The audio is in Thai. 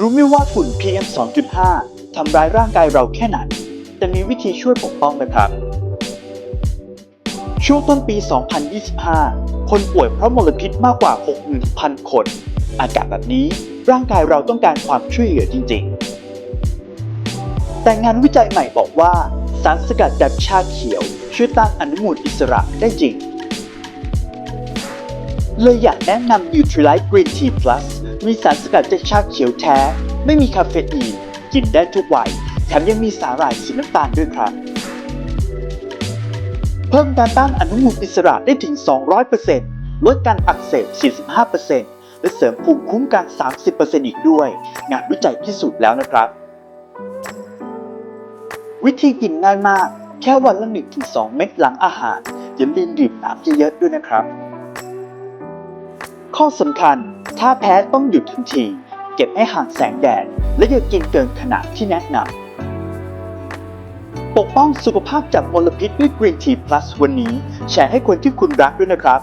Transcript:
รู้ไหมว่าฝุ่น PM 2.5 ทำร้ายร่างกายเราแค่ไหนแต่มีวิธีช่วยปกป้องนะครับ ช่วงต้นปี 2025 คนป่วยเพราะมลพิษมากกว่า 60,000 คน อากาศแบบนี้ร่างกายเราต้องการความช่วยเหลือจริง ๆ แต่งานวิจัยใหม่บอกว่า สารสกัดจากชาเขียว ช่วยต้านอนุมูลอิสระได้จริง เลยอยากแนะนำ Nutrilite Green Tea Plus มีสารสกัดจากชาเขียวแท้ ไม่มีคาเฟอีน กินได้ทุกวัย แถมยังมีสาหร่ายสีน้ำตาลด้วยครับ เพิ่มการต้านอนุมูลอิสระได้ถึง 200%ลดการอักเสบ 45%และเสริมภูมิคุ้มกัน 30%อีกด้วย งานวิจัยพิสูจน์แล้วนะครับ วิธีกินง่ายมาก แค่วันละ 1-2 เม็ดหลังอาหารอย่าลืมดื่มน้ำเยอะๆด้วยนะครับ ข้อสำคัญ ถ้าแพ้ต้องหยุดทันที เก็บให้ห่างแสงแดด และอย่ากินเกินขนาดที่แนะนำปกป้องสุขภาพจากมลพิษด้วย Green Tea Plus วันนี้ แชร์ให้คนที่คุณรักด้วยนะครับ